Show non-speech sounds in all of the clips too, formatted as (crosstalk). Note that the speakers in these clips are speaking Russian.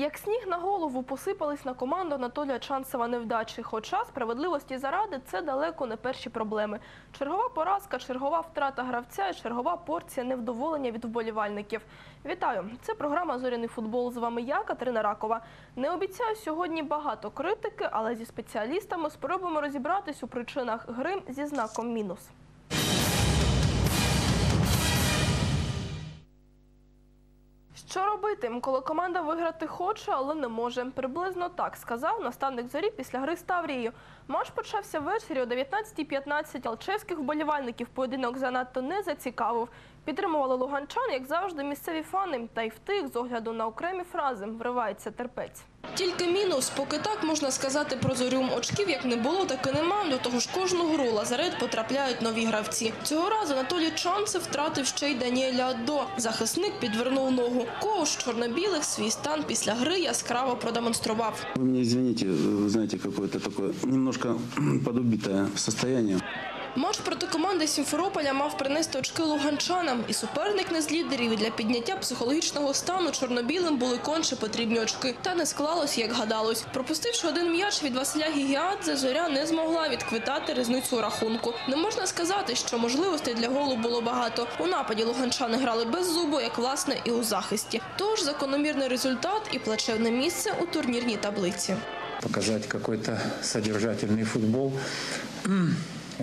Як сніг на голову посипались на команду Анатолія Чанцева невдачі. Хоча справедливості заради це далеко не перші проблеми. Чергова поразка, чергова втрата гравця і чергова порція невдоволення від вболівальників. Вітаю! Це програма Зоряний футбол. З вами я, Катерина Ракова. Не обіцяю сьогодні багато критики, але зі спеціалістами спробуємо розібратись у причинах гри зі знаком мінус. Що робити, коли команда виграти хоче, але не може? Приблизно так сказав наставник зорі після гри з Таврією. Матч почався ввечері о 19.15. Алчевських вболівальників поєдинок занадто не зацікавив. Підтримували луганчан, як завжди, місцеві фани. Та й в тих, з огляду на окремі фрази, вривається терпець. Тільки мінус, поки так можна сказати про зорю. Очків як не було, так і нема. До того ж, кожну гру лазарет потрапляють нові гравці. Цього разу Анатолій Чанцев втратив ще й Даніеля Адо. Захисник підвернув ногу. Коуш чорно-білих свій стан після гри яскраво продемонстрував. Вы меня извините, вы знаете, какое-то такое немножко (clears throat) подубитое состояние. Матч проти команди Сімферополя мав принести очки луганчанам, і суперник не з лідерів. І для підняття психологічного стану чорнобілим були конче потрібні очки. Та не склалось, як гадалось. Пропустивши один м'яч від Василя Гігіадзе, зоря не змогла відквитати різницю рахунку. Не можна сказати, що можливостей для голу було багато. У нападі луганчани грали без зубу, як власне і у захисті. Тож закономірний результат і плачевне місце у турнірній таблиці. показать какой-то содержательный футбол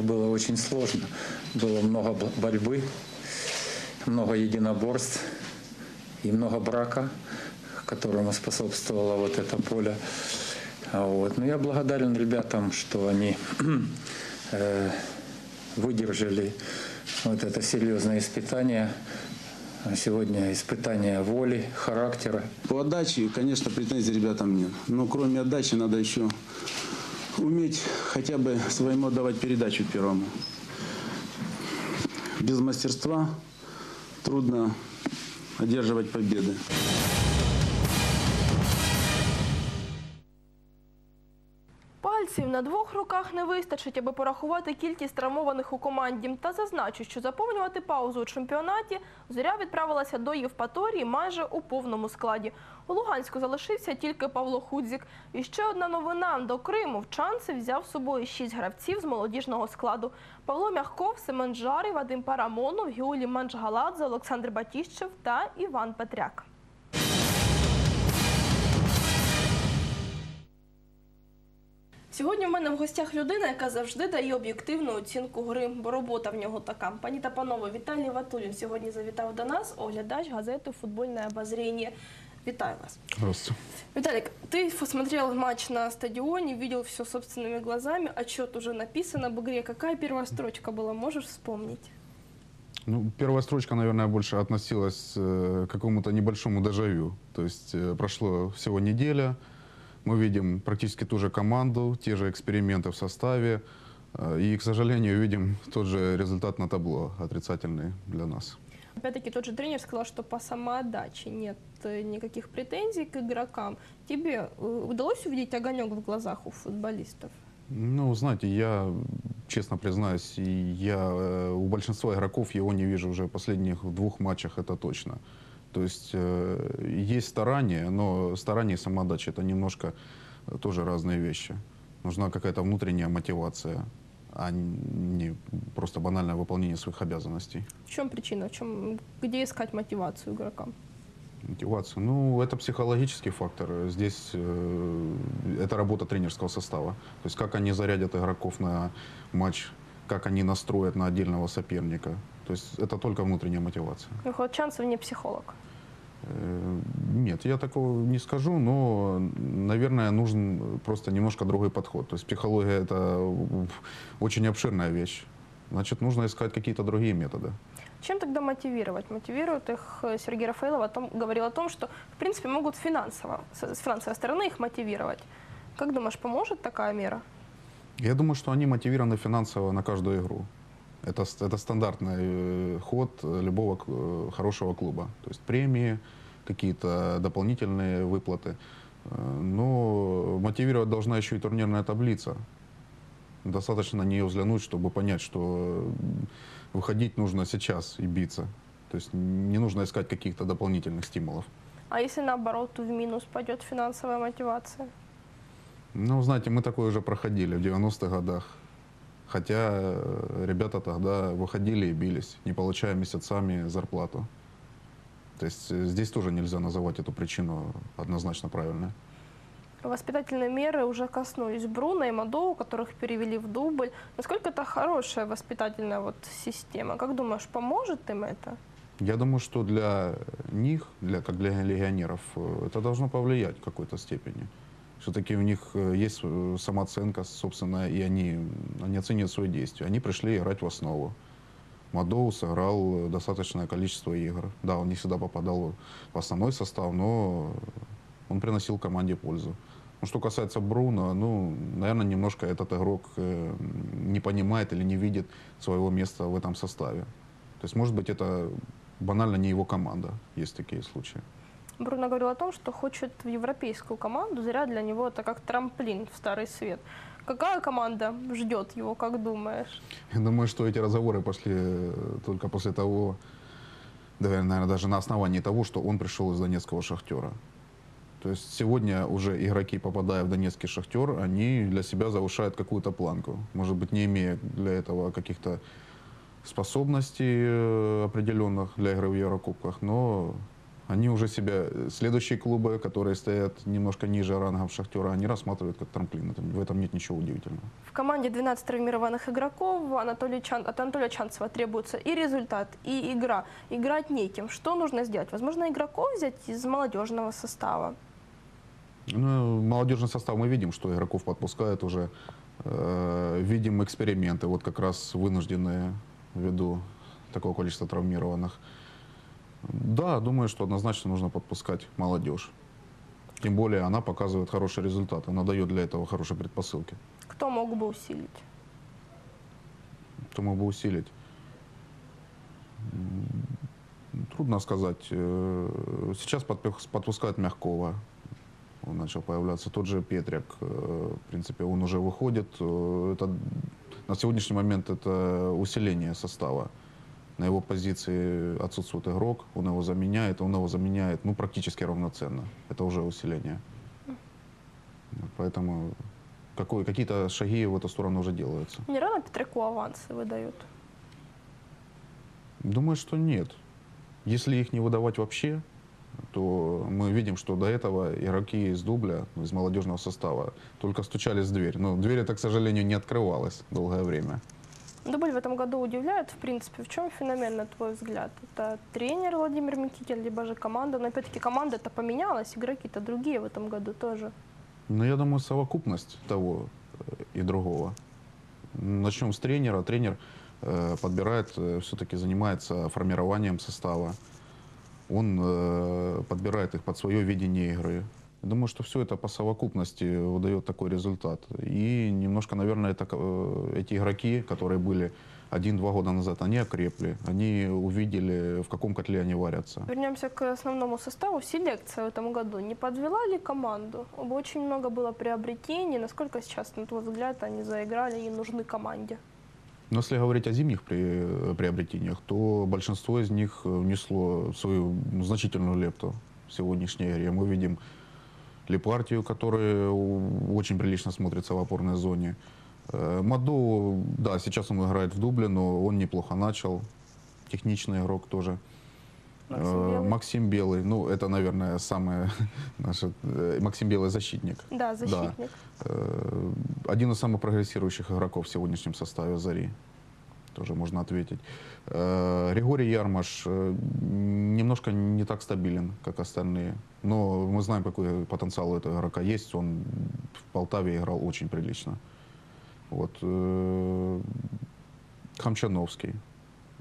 было очень сложно. Было много бо- борьбы, много единоборств и много брака, которому способствовало вот это поле. А Вот. Но я благодарен ребятам, что они (clears throat) э, выдержали вот это серьезное испытание. А Сегодня испытание воли, характера. По отдаче, конечно, претензий ребятам нет. Но кроме отдачи надо еще уметь хотя бы своему давать передачу первому. Без мастерства трудно одерживать победы. Пальців на двох руках не вистачить, аби порахувати кількість травмованих у команді. Та зазначу, що заповнювати паузу у чемпіонаті зоря відправилася до Євпаторії майже у повному складі. У Луганську залишився тільки Павло Худзік. І ще одна новина до Криму. В Чанцев взяв з собою шість гравців з молодіжного складу: Павло Мягков, Семен Жарий, Вадим Парамонов, Геулі Манчгаладзе, Олександр Батіщев та Іван Петряк. Сьогодні в мене в гостях людина, яка завжди дає об'єктивну оцінку гри, бо робота в нього така. Пані та панове, Віталій Ватулін сьогодні завітав до нас, оглядач газети Футбольне обозрение. Вітаю вас. Здравствуйте. Виталик, ты посмотрел матч на стадионе, видел все собственными глазами, отчет уже написан об игре. Какая первая строчка была, можешь вспомнить? Ну, первая строчка, наверное, больше относилась э, к какому-то небольшому дежавю. То есть э, прошло всего неделя, мы видим практически ту же команду, те же эксперименты в составе, э, и, к сожалению, видим тот же результат на табло, отрицательный для нас. Опять-таки тот же тренер сказал, что по самоотдаче нет э, никаких претензий к игрокам. Тебе э, удалось увидеть огонек в глазах у футболистов? Ну, знаете, я, честно признаюсь, я у большинства игроков его не вижу уже в последних двух матчах, это точно. То есть э, есть старание, но старание и самоотдача это немножко э, тоже разные вещи. Нужна какая-то внутренняя мотивация, а не просто банальное выполнение своих обязанностей. В чем причина? В чем, где искать мотивацию игрокам? Мотивацию. Ну, это психологический фактор. Здесь э, это работа тренерского состава. То есть как они зарядят игроков на матч, как они настроят на отдельного соперника. То есть это только внутренняя мотивация. Выходит, Чанцев не психолог. Э, Нет, я такого не скажу, но, наверное, нужен просто немножко другой подход. То есть психология – это очень обширная вещь. Значит, нужно искать какие-то другие методы. Чем тогда мотивировать? Мотивирует их э, Сергей Рафаэлов о том, говорил о том, что, в принципе, могут финансово, с финансовой стороны их мотивировать. Как думаешь, поможет такая мера? Я думаю, что они мотивированы финансово на каждую игру. Это, это стандартный э, ход любого э, хорошего клуба. То есть премии, какие-то дополнительные выплаты. Э, Но мотивировать должна еще и турнирная таблица. Достаточно на нее взглянуть, чтобы понять, что выходить нужно сейчас и биться. То есть не нужно искать каких-то дополнительных стимулов. А если наоборот в минус пойдет финансовая мотивация? Ну, знаете, мы такое уже проходили в 90-х годах. Хотя э, ребята тогда выходили и бились, не получая месяцами зарплату. То есть э, здесь тоже нельзя называть эту причину однозначно правильной. Воспитательные меры уже коснулись Бруна и Мадоу, которых перевели в дубль. Насколько это хорошая воспитательная вот система? Как думаешь, поможет им это? Я думаю, что для них, для, как для легионеров, э, это должно повлиять в какой-то степени. Все-таки у них э, есть э, самооценка собственная, и они, они оценивают свои действия. Они пришли играть в основу. Мадоу сыграл достаточное количество игр. Да, он не всегда попадал в основной состав, но он приносил команде пользу. Ну, что касается Бруно, ну, наверное, немножко этот игрок э, не понимает или не видит своего места в этом составе. То есть, может быть, это банально не его команда. Есть такие случаи. Бруно говорил о том, что хочет в европейскую команду. Зря для него это как трамплин в старый свет. Какая команда ждет его, как думаешь? Я думаю, что эти разговоры пошли э, только после того, наверное, даже на основании того, что он пришел из донецкого шахтера. То есть сегодня уже игроки, попадая в донецкий шахтер, они для себя завышают какую-то планку. Может быть, не имея для этого каких-то способностей э, определенных для игры в Еврокубках, но они уже себя, следующие клубы, которые стоят немножко ниже рангов Шахтера, они рассматривают как трамплин. В этом нет ничего удивительного. В команде 12 травмированных игроков Анатолий Чан- от Анатолия Чанцева требуется и результат, и игра. Играть неким. Что нужно сделать? Возможно, игроков взять из молодежного состава. Ну, молодежный состав мы видим, что игроков подпускают уже. Э, видим эксперименты, вот как раз вынужденные ввиду такого количества травмированных. Да, думаю, что однозначно нужно подпускать молодежь. Тем более она показывает хороший результат, она дает для этого хорошие предпосылки. Кто мог бы усилить? Кто мог бы усилить? Трудно сказать. Э, Сейчас подпускают Мягкова. Он начал появляться. Тот же Петрик, э, в принципе, он уже выходит. Э, Это, на сегодняшний момент это усиление состава. На его позиции отсутствует игрок, он его заменяет, он его заменяет ну, практически равноценно. Это уже усиление. Поэтому какие-то шаги в эту сторону уже делаются. Не рано Петрику авансы выдают? Думаю, что нет. Если их не выдавать вообще, то мы видим, что до этого игроки из дубля, ну, из молодежного состава, только стучались в дверь. Но дверь эта, к сожалению, не открывалась долгое время. Дубль в этом году удивляет, в принципе. В чем феномен, на твой взгляд? Это тренер Владимир Микитин, либо же команда? Но опять-таки команда-то поменялась, игроки-то другие в этом году тоже. Но я думаю, совокупность того э, и другого. Начнем с тренера. Тренер э, подбирает, все-таки занимается формированием состава. Он э, подбирает их под свое видение игры. Я Думаю, что все это по совокупности выдает такой результат. И немножко, наверное, это, э, эти игроки, которые были один-два года назад, они окрепли, они увидели, в каком котле они варятся. Вернемся к основному составу. Селекция в этом году не подвела ли команду? Очень много было приобретений. Насколько сейчас, на твой взгляд, они заиграли и нужны команде? Но если говорить о зимних при- приобретениях, то большинство из них э, внесло свою ну, значительную лепту в сегодняшней игре. Мы видим Лепартию, который очень прилично смотрится в опорной зоне. Э, Маду, да, сейчас он играет в дубле, но он неплохо начал. Техничный игрок тоже. Максим Э, Белый? Максим Белый, ну это, наверное, самое (laughs) наше... э, Максим Белый защитник. Да, защитник. Э, Один из самых прогрессирующих игроков в сегодняшнем составе «Зари». Тоже можно ответить. Э, Григорий Ярмаш э, немножко не так стабилен, как остальные. Но мы знаем, какой потенциал у этого игрока есть. Он в Полтаве играл очень прилично. Вот. э, Хамчановский.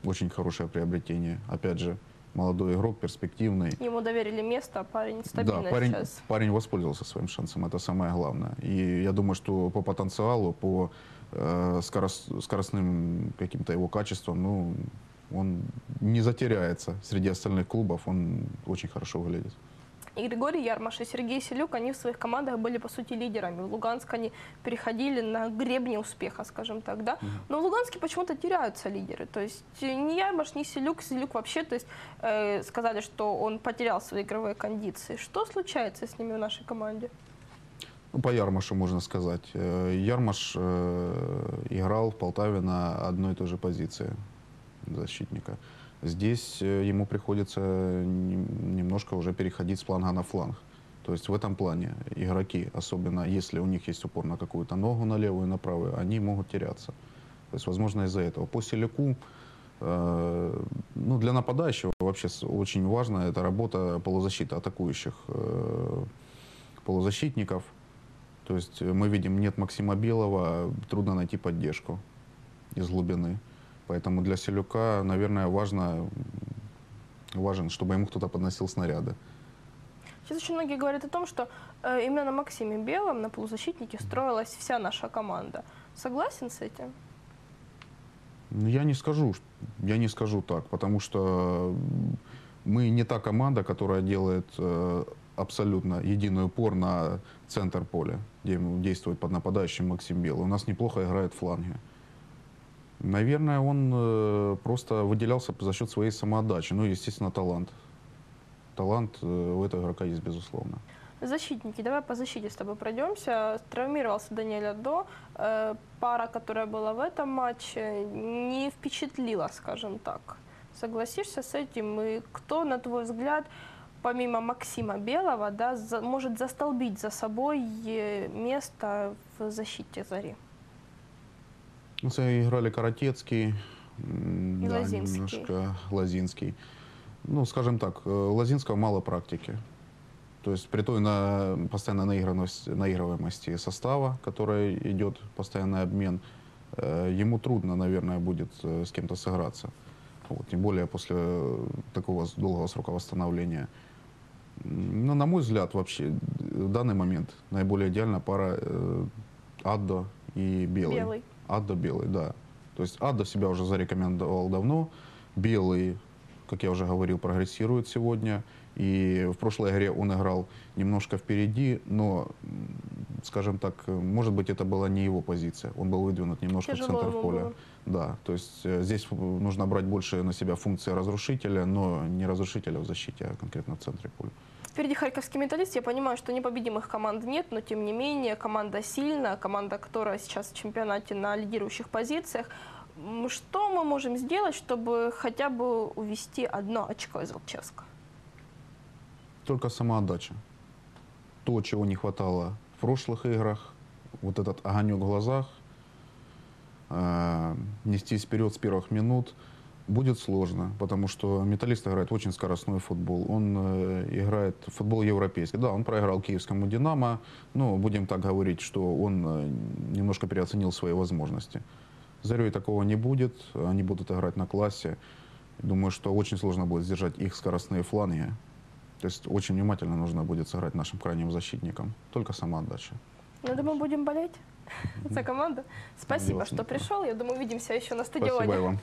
Очень хорошее приобретение. Опять же, молодой игрок, перспективный. Ему доверили место, а парень стабильно Да, парень, сейчас. парень воспользовался своим шансом, это самое главное. И я думаю, что по потенциалу, по э, скорос- скоростным каким-то его качествам, ну, он не затеряется среди остальных клубов, он очень хорошо выглядит. И Григорий Ярмаш, и Сергей Селюк, они в своих командах были, по сути, лидерами. В Луганск они переходили на гребне успеха, скажем так, да. Но в Луганске почему-то теряются лидеры. То есть э, ни Ярмаш, ни Селюк, Селюк вообще, то есть э, сказали, что он потерял свои игровые кондиции. Что случается с ними в нашей команде? Ну, по Ярмашу можно сказать. Э, Ярмаш э, играл в Полтаве на одной и той же позиции защитника. Здесь э, ему приходится нем- немножко уже переходить с фланга на фланг. То есть в этом плане игроки, особенно если у них есть упор на какую-то ногу, на левую и на правую, они могут теряться. То есть, возможно, из-за этого. По Селяку, э, ну, для нападающего вообще очень важна эта работа полузащиты, атакующих э, полузащитников. То есть э, мы видим, нет Максима Белого, трудно найти поддержку из глубины. Поэтому для Селюка, наверное, важно, важен, чтобы ему кто-то подносил снаряды. Сейчас очень многие говорят о том, что э, именно на Максиме Белом, на полузащитнике, строилась вся наша команда. Согласен с этим? Ну, Я не скажу, я не скажу так, потому что мы не та команда, которая делает э, абсолютно единый упор на центр поля, где действует под нападающим Максим Белый. У нас неплохо играет фланги. Наверное, он э, просто выделялся за счет своей самоотдачи. Ну, естественно, талант. Талант э, у этого игрока есть, безусловно. Защитники, давай по защите с тобой пройдемся. Травмировался Даниэль Адо. Э, пара, которая была в этом матче, не впечатлила, скажем так. Согласишься с этим? И кто, на твой взгляд, помимо Максима Белого, да, за- может застолбить за собой место в защите Зари? Ну, це играли Каратецкий, м, И да, Лозинский. немножко Лозинский. Ну, скажем так, Лозинского мало практики. То есть при той на, постоянной наигранности, наигрываемости состава, которая идет, постоянный обмен, ему трудно, наверное, будет с кем-то сыграться. Вот, тем более после такого долгого срока восстановления. М, Ну, на мой взгляд, вообще, в данный момент наиболее идеальна пара Аддо и Белый. Белый. Аддо Белый, да. То есть Аддо себя уже зарекомендовал давно. Белый, как я уже говорил, прогрессирует сегодня. И в прошлой игре он играл немножко впереди, но, скажем так, может быть, это была не его позиция. Он был выдвинут немножко Тяжело в центр поля. было. Да, то есть э, здесь нужно брать больше на себя функции разрушителя, но не разрушителя в защите, а конкретно в центре поля. Впереди харьковский металлист. Я понимаю, что непобедимых команд нет, но тем не менее команда сильная, команда, которая сейчас в чемпионате на лидирующих позициях. Что мы можем сделать, чтобы хотя бы увести одно очко из Алчевска? Только самоотдача. То, чего не хватало в прошлых играх, вот этот огонек в глазах, э, нестись вперед с первых минут, будет сложно, потому что металлист играет очень скоростной футбол. Он э, играет футбол европейский. Да, он проиграл киевскому «Динамо», но будем так говорить, что он э, немножко переоценил свои возможности. Зарей такого не будет, они будут играть на классе. Думаю, что очень сложно будет сдержать их скоростные фланги. То есть очень внимательно нужно будет сыграть нашим крайним защитникам. Только самоотдача. Я думаю, будем болеть за команду. Спасибо, что пришел. Я думаю, увидимся еще на стадионе. Спасибо и вам.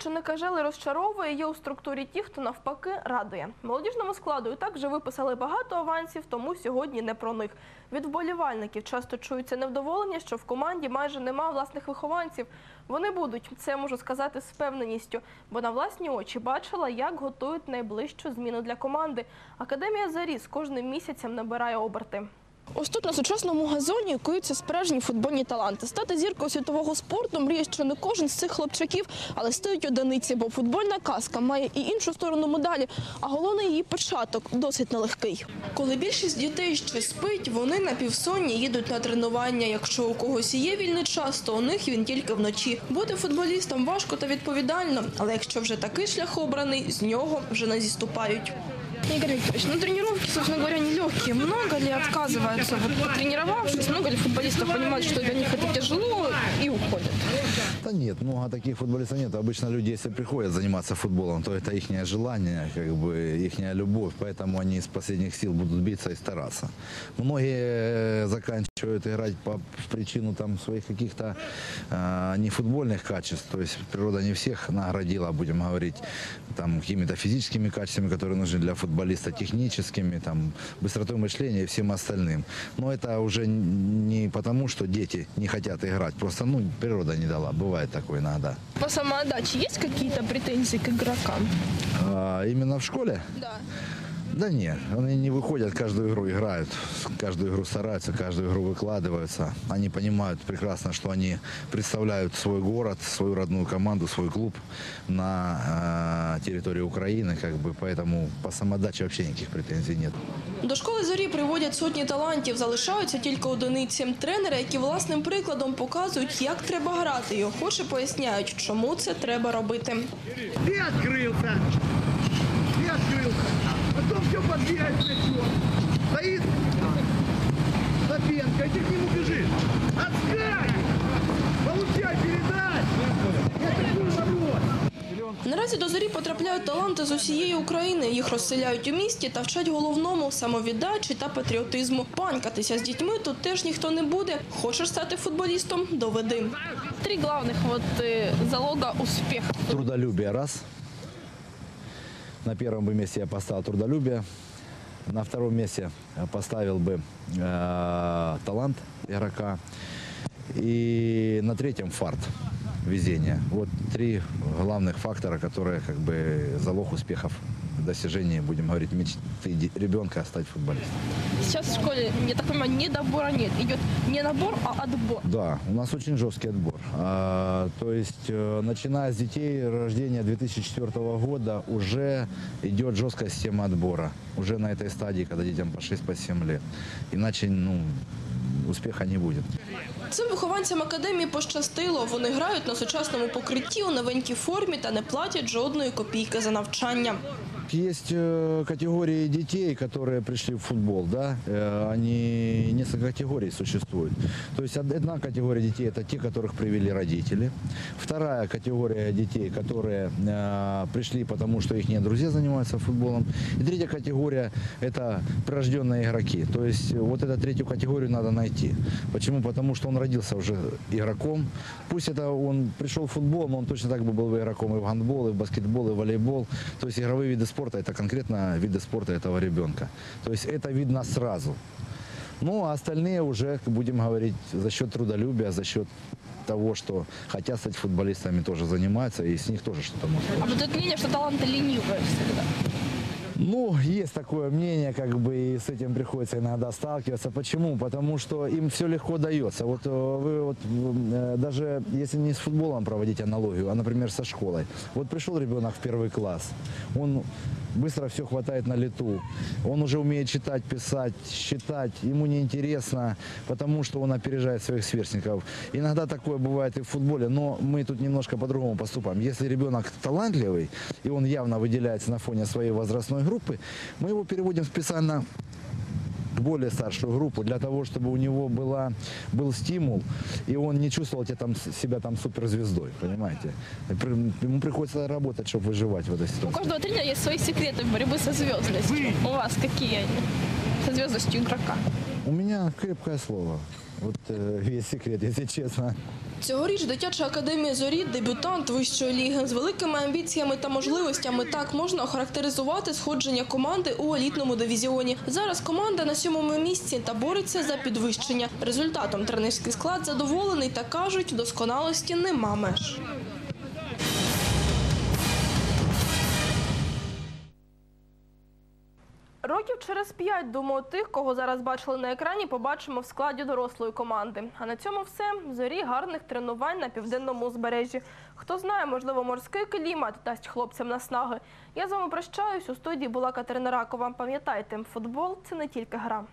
Що не кажели, розчаровує, є у структурі ті, хто навпаки радує. Молодіжному складу і так вже виписали багато авансів, тому сьогодні не про них. Від вболівальників часто чуються невдоволення, що в команді майже нема власних вихованців. Вони будуть, це можу сказати з впевненістю, бо на власні очі бачила, як готують найближчу зміну для команди. Академія Зарі з кожним місяцем набирає оберти. Ось тут на сучасному газоні куються справжні футбольні таланти. Стати зіркою світового спорту мріє, що не кожен з цих хлопчаків, але стоять одиниці, бо футбольна казка має і іншу сторону медалі, а головне її початок досить нелегкий. Коли більшість дітей ще спить, вони на півсонні їдуть на тренування. Якщо у когось є вільний час, то у них він тільки вночі. Бути футболістом важко та відповідально, але якщо вже такий шлях обраний, з нього вже не зіступають. Игорь Викторович, ну тренировки, собственно говоря, нелегкие. Много ли отказываются, вот потренировавшись, много ли футболистов понимают, что для них это тяжело и уходят? Да нет, много таких футболистов нет. Обычно люди, если приходят заниматься футболом, то это их желание, как бы их любовь, поэтому они из последних сил будут биться и стараться. Многие э, заканчивают Что это играть по причину там своих каких-то а, не футбольных качеств, то есть природа не всех наградила, будем говорить, там какими-то физическими качествами, которые нужны для футболиста, техническими, там быстротой мышления и всем остальным. Но это уже не потому, что дети не хотят играть, просто ну природа не дала, бывает такое иногда. По самоотдаче есть какие-то претензии к игрокам? А, именно в школе? Да. Да нет, они не выходят, каждую игру играют, каждую игру стараются, каждую игру выкладываются. Они понимают прекрасно, что они представляют свой город, свою родную команду, свой клуб на э, территории Украины, как бы, поэтому по самодаче вообще никаких претензий нет. До школи зорі приводять сотні талантів, залишаються тільки одиниці. Тренери, які власним прикладом показують, як треба грати, і охоче поясняють, чому це треба робити. Ты открылся. Ты открылся. Потом все подбегает плечо. Стоит Сапенко, и ты к нему бежишь. Отскай! Получай передачу! Я такой ворот! Наразі до зорі потрапляють таланти з усієї України. Їх розселяють у місті та вчать головному самовіддачі та патріотизму. Панькатися з дітьми тут теж ніхто не буде. Хочеш стати футболістом? Доведи. Три главных вот залога успіху. Трудолюбие раз. На первом бы месте я поставил трудолюбие. На втором месте поставил бы э, талант игрока. И на третьем фарт, везение. Вот три главных фактора, которые как бы залог успехов в достижении, будем говорить, мечты де- ребенка стать футболистом. Сейчас в школе, я так понимаю, недобора нет. Идет не набор, а отбор. Да, у нас очень жесткий отбор. А, то есть, э, начиная с детей рождения 2004 года, уже идет жесткая система отбора. Уже на этой стадии, когда детям по 6-7 лет. Иначе, ну, успеха не будет. Цим вихованцям академії пощастило. Вони грають на сучасному покритті у новенькій формі та не платять жодної копійки за навчання. Есть э, категории детей, которые пришли в футбол, да, э, они несколько категорий существует. То есть од- одна категория детей это те, которых привели родители. Вторая категория детей, которые э, пришли, потому что их друзья занимаются футболом. И третья категория это прирожденные игроки. То есть вот эту третью категорию надо найти. Почему? Потому что он родился уже игроком. Пусть это он пришел в футбол, но он точно так бы был бы игроком и в гандбол, и в баскетбол, и в волейбол. То есть игровые виды спорта это конкретно виды спорта этого ребенка. То есть это видно сразу. Ну, а остальные уже, будем говорить, за счет трудолюбия, за счет того, что хотят стать футболистами, тоже занимаются, и с них тоже что-то можно. А вот мнение, что таланты ленивые всегда. Ну, есть такое мнение, как бы, и с этим приходится иногда сталкиваться. Почему? Потому что им все легко дается. Вот э, вы вот э, даже если не с футболом проводить аналогию, а, например, со школой. Вот пришел ребенок в первый класс, он быстро все хватает на лету, он уже умеет читать, писать, считать, ему неинтересно, потому что он опережает своих сверстников. Иногда такое бывает и в футболе, но мы тут немножко по-другому поступаем. Если ребенок талантливый, и он явно выделяется на фоне своей возрастной группы, мы его переводим специально в более старшую группу для того, чтобы у него была, был стимул, и он не чувствовал тебя там, себя там суперзвездой, понимаете? Ему приходится работать, чтобы выживать в этой У ситуации. каждого тренера есть свои секреты борьбы со звездностью. У вас какие они? Со звездностью игрока. У меня крепкое слово. Вот э, весь секрет, якщо чесно. Цьогоріч дитяча академія зорі дебютант вищої ліги з великими амбіціями та можливостями. Так можна охарактеризувати сходження команди у елітному дивізіоні. Зараз команда на сьомому місці та бореться за підвищення. Результатом тренерський склад задоволений та кажуть, досконалості нема меж. Років через п'ять, думаю, тих, кого зараз бачили на екрані, побачимо в складі дорослої команди. А на цьому все. Зорі гарних тренувань на південному узбережжі. Хто знає, можливо, морський клімат дасть хлопцям наснаги. Я з вами прощаюсь. У студії була Катерина Ракова. Пам'ятайте, футбол це не тільки гра.